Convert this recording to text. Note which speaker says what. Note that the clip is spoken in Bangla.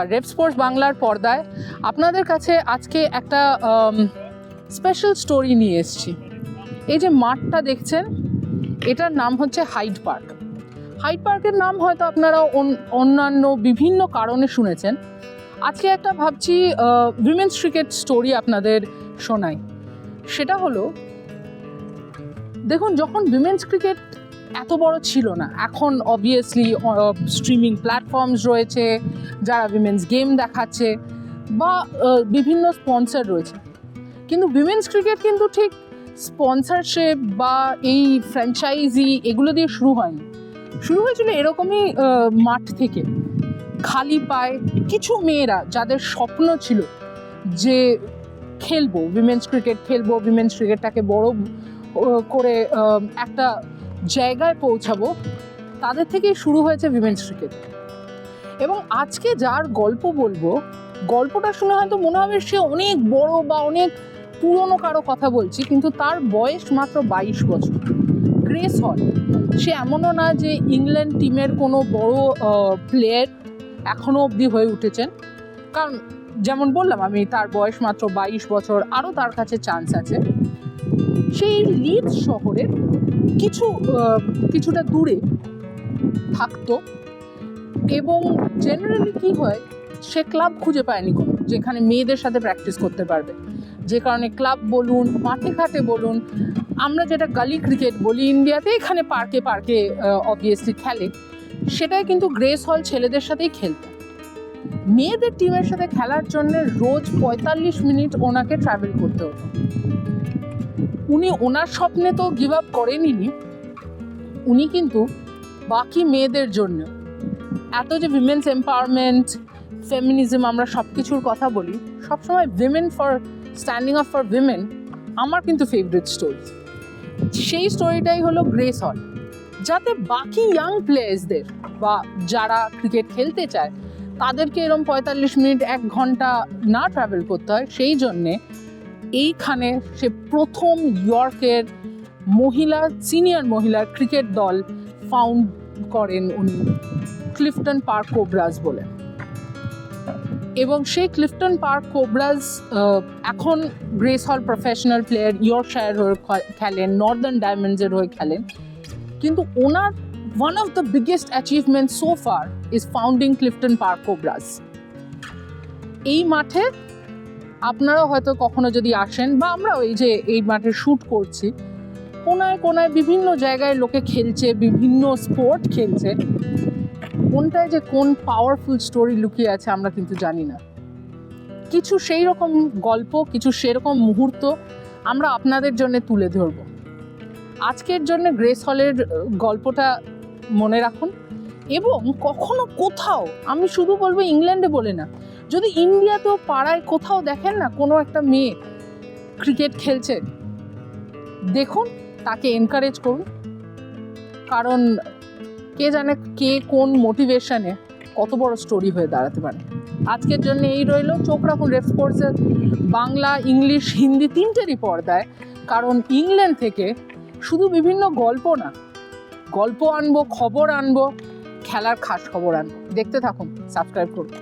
Speaker 1: নমস্কার। রেপ স্পোর্টস বাংলার পর্দায় আপনাদের কাছে আজকে একটা স্পেশাল স্টোরি নিয়ে এসেছি। এই যে মাঠটা দেখছেন, এটার নাম হচ্ছে হাইড পার্ক হাইড পার্কের নাম হয়তো আপনারা অন্যান্য বিভিন্ন কারণে শুনেছেন। আজকে একটা ভাবছি উইমেন্স ক্রিকেট স্টোরি আপনাদের শোনাই। সেটা হলো, দেখুন, যখন উইমেন্স ক্রিকেট এত বড় ছিল না। এখন অবভিয়াসলি স্ট্রিমিং প্ল্যাটফর্মস রয়েছে, যারা উইমেন্স গেম দেখাচ্ছে, বা বিভিন্ন স্পন্সর রয়েছে। কিন্তু উইমেন্স ক্রিকেট কিন্তু ঠিক স্পন্সরশিপ বা এই ফ্র্যাঞ্চাইজি এগুলো দিয়ে শুরু হয়নি। শুরু হয়েছিল এরকমই মাঠ থেকে। খালি পায়ে কিছু মেয়েরা যাদের স্বপ্ন ছিল যে খেলব উইমেন্স ক্রিকেট খেলব উইমেন্স ক্রিকেটটাকে বড় করে একটা জায়গায় পৌঁছাবো, তাদের থেকেই শুরু হয়েছে উইমেন্স ক্রিকেট এবং আজকে যার গল্প বলব, গল্পটা শুনে হয়তো মনে হবে সে অনেক বড় বা অনেক পুরনো কারও কথা বলছি, কিন্তু তার বয়স মাত্র বাইশ বছর। গ্রেস হল সে এমনও না যে ইংল্যান্ড টিমের কোনো বড় প্লেয়ার এখনও অবধি হয়ে উঠেছেন। কারণ যেমন বললাম, আমি তার বয়স মাত্র বাইশ বছর, আরও তার কাছে চান্স আছে। সেই লিড শহরের কিছু কিছুটা দূরে থাকতো এবং জেনারেলি কি হয়, সে ক্লাব খুঁজে পায়নি কোনো, যেখানে মেয়েদের সাথে প্র্যাকটিস করতে পারবে। যে কারণে ক্লাব বলুন, মাঠে ঘাটে বলুন, আমরা যেটা গালি ক্রিকেট বলি ইন্ডিয়াতে এখানে পার্কে পার্কে অবভিয়াসলি খেলে। সেটাই কিন্তু গ্রেস হল ছেলেদের সাথেই খেলতো। মেয়েদের টিমের সাথে খেলার জন্য রোজ পঁয়তাল্লিশ মিনিট ওনাকে ট্রাভেল করতে হতো। উনি ওনার স্বপ্নে তো গিভ আপ করেনি উনি কিন্তু বাকি মেয়েদের জন্য। এত যে উইমেন্স এম্পাওয়ারমেন্ট ফেমিনিজম আমরা সব কিছুর কথা বলি, সবসময় women for standing up for women আমার কিন্তু ফেভারিট স্টোরি সেই স্টোরিটাই হলো গ্রেস হল যাতে বাকি ইয়াং প্লেয়ার্সদের বা যারা ক্রিকেট খেলতে চায়, তাদেরকে এরম পঁয়তাল্লিশ মিনিট, এক ঘণ্টা না ট্রাভেল করতে হয়, সেই জন্যে এইখানে সে প্রথম ইয়র্কের মহিলা সিনিয়র মহিলার ক্রিকেট দল ফাউন্ড করেন উনি। ক্লিফটন পার্ক কোবরাজ বলে। এবং সেই ক্লিফটন পার্ক কোবরাজ এখন গ্রেস হল প্রফেশনাল প্লেয়ার ইয়র্কশায়ার হয়ে খেলেন নর্দার্ন ডায়মন্ডসের হয়ে খেলেন। কিন্তু ওনার one of the biggest achievement so far is founding Clifton Park Cobras এই মাঠে আপনারাও হয়তো কখনো যদি আসেন বা আমরা এই যে এই মাঠে শ্যুট করছি, কোনায় কোনায় বিভিন্ন জায়গায় লোকে খেলছে, বিভিন্ন স্পোর্ট খেলছে, কোনটায় যে কোন পাওয়ারফুল স্টোরি লুকিয়ে আছে আমরা কিন্তু জানি না। কিছু সেই রকম গল্প, কিছু সেরকম মুহূর্ত আমরা আপনাদের জন্য তুলে ধরব। আজকের জন্য গ্রেস হলের গল্পটা মনে রাখুন। এবং কখনো কোথাও, আমি শুধু বলব ইংল্যান্ডে বলে না যদি ইন্ডিয়াতেও পাড়ায় কোথাও দেখেন না, কোনো একটা মেয়ে ক্রিকেট খেলছে, দেখুন, তাকে এনকারেজ করুন। কারণ কে জানে কে কোন মোটিভেশনে কত বড় স্টোরি হয়ে দাঁড়াতে পারে। আজকের জন্য এই রইল। চোখ রাখুন রেফ স্পোর্টসের বাংলা ইংলিশ হিন্দি তিনটেরই পর্দায়। কারণ ইংল্যান্ড থেকে শুধু বিভিন্ন গল্প না, গল্প আনব, খবর আনব, খেলার খাস খবর আনব। দেখতে থাকুন সাবস্ক্রাইব করুন।